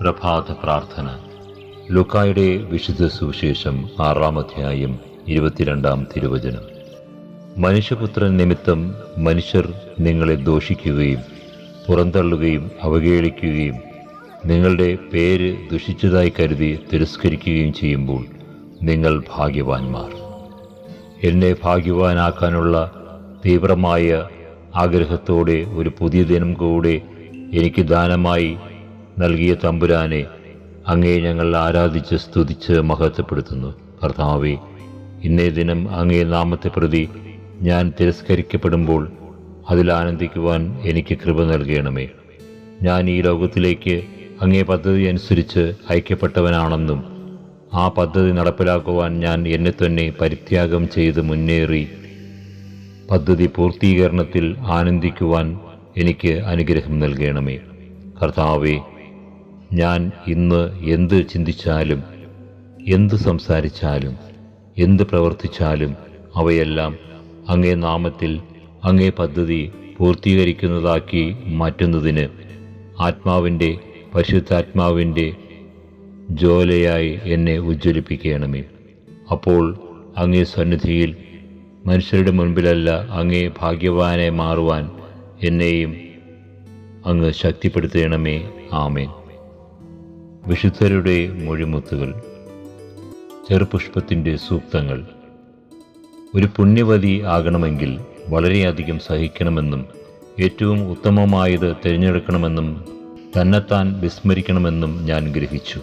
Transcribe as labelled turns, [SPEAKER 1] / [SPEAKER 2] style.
[SPEAKER 1] പ്രഭാത പ്രാർത്ഥന. ലുക്കായുടെ വിശുദ്ധ സുവിശേഷം ആറാം അധ്യായം ഇരുപത്തിരണ്ടാം തിരുവചനം. മനുഷ്യപുത്രൻ നിമിത്തം മനുഷ്യർ നിങ്ങളെ ദോഷിക്കുകയും പുറന്തള്ളുകയും അവഹേളിക്കുകയും നിങ്ങളുടെ പേര് ദുഷിച്ചതായി കരുതി തിരസ്കരിക്കുകയും ചെയ്യുമ്പോൾ നിങ്ങൾ ഭാഗ്യവാന്മാർ. എന്നെ ഭാഗ്യവാനാക്കാനുള്ള തീവ്രമായ ആഗ്രഹത്തോടെ ഒരു പുതിയ ദിനം കൂടെ എനിക്ക് ദാനമായി നൽകിയ തമ്പുരാനെ അങ്ങേ ഞങ്ങൾ ആരാധിച്ച് സ്തുതിച്ച് മഹത്വപ്പെടുത്തുന്നു. കർത്താവെ ഇന്നേ ദിനം അങ്ങേ നാമത്തെ പ്രതി ഞാൻ തിരസ്കരിക്കപ്പെടുമ്പോൾ അതിൽ ആനന്ദിക്കുവാൻ എനിക്ക് കൃപ നൽകണമേ. ഞാൻ ഈ ലോകത്തിലേക്ക് അങ്ങേ പദ്ധതി അനുസരിച്ച് ഐക്യപ്പെട്ടവനാണെന്നും ആ പദ്ധതി നടപ്പിലാക്കുവാൻ ഞാൻ എന്നെ തന്നെ പരിത്യാഗം ചെയ്ത് മുന്നേറി പദ്ധതി പൂർത്തീകരണത്തിൽ ആനന്ദിക്കുവാൻ എനിക്ക് അനുഗ്രഹം നൽകണമേ. കർത്താവെ ഞാൻ ഇന്ന് എന്ത് ചിന്തിച്ചാലും എന്ത് സംസാരിച്ചാലും എന്ത് പ്രവർത്തിച്ചാലും അവയെല്ലാം അങ്ങേ നാമത്തിൽ അങ്ങേ പദ്ധതി പൂർത്തീകരിക്കുന്നതാക്കി മാറ്റുന്നതിന് ആത്മാവിന്റെ പരിശുദ്ധാത്മാവിന്റെ ജോലയായി എന്നെ ഉജ്ജ്വലിപ്പിക്കണമേ. അപ്പോൾ അങ്ങേ സന്നിധിയിൽ മനുഷ്യരുടെ മുൻപിലല്ല അങ്ങേ ഭാഗ്യവാനെ മാറുവാൻ എന്നെയും അങ്ങ് ശക്തിപ്പെടുത്തണമേ. ആമേൻ. വിശുദ്ധരുടെ മൊഴിമുത്തുകൾ ചെറുപുഷ്പത്തിന്റെ സൂക്തങ്ങൾ. ഒരു പുണ്യവതി ആകണമെങ്കിൽ വളരെയധികം സഹിക്കണമെന്നും ഏറ്റവും ഉത്തമമായത് തിരഞ്ഞെടുക്കണമെന്നും തന്നെത്താൻ വിസ്മരിക്കണമെന്നും ഞാൻ ഗ്രഹിച്ചു.